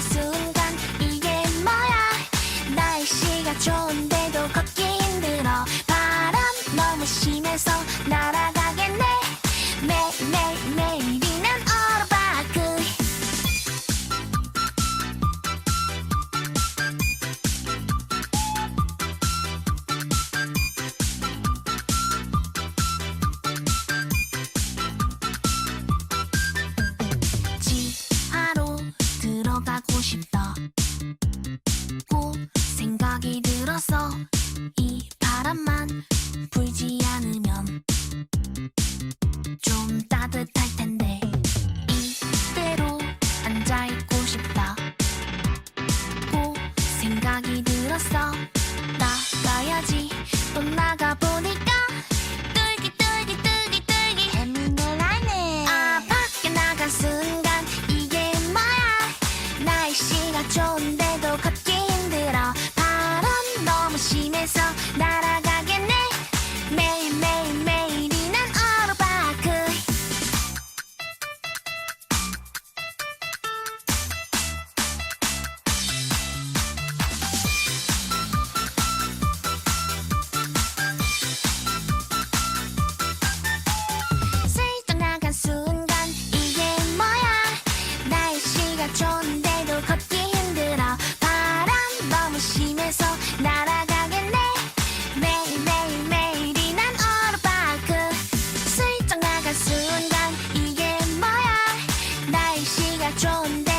순간 이게 뭐야? 날씨가 좋은데도 걷기 힘들어. 바람 너무 심해서 날아가 생각이 들어서 이 바람만 불지 않으면 좀 따뜻할 텐데. 이대로 앉아 있고 싶다. 고 생각이 들어서 나가야지. 또 나가 보니 날씨가 좋은데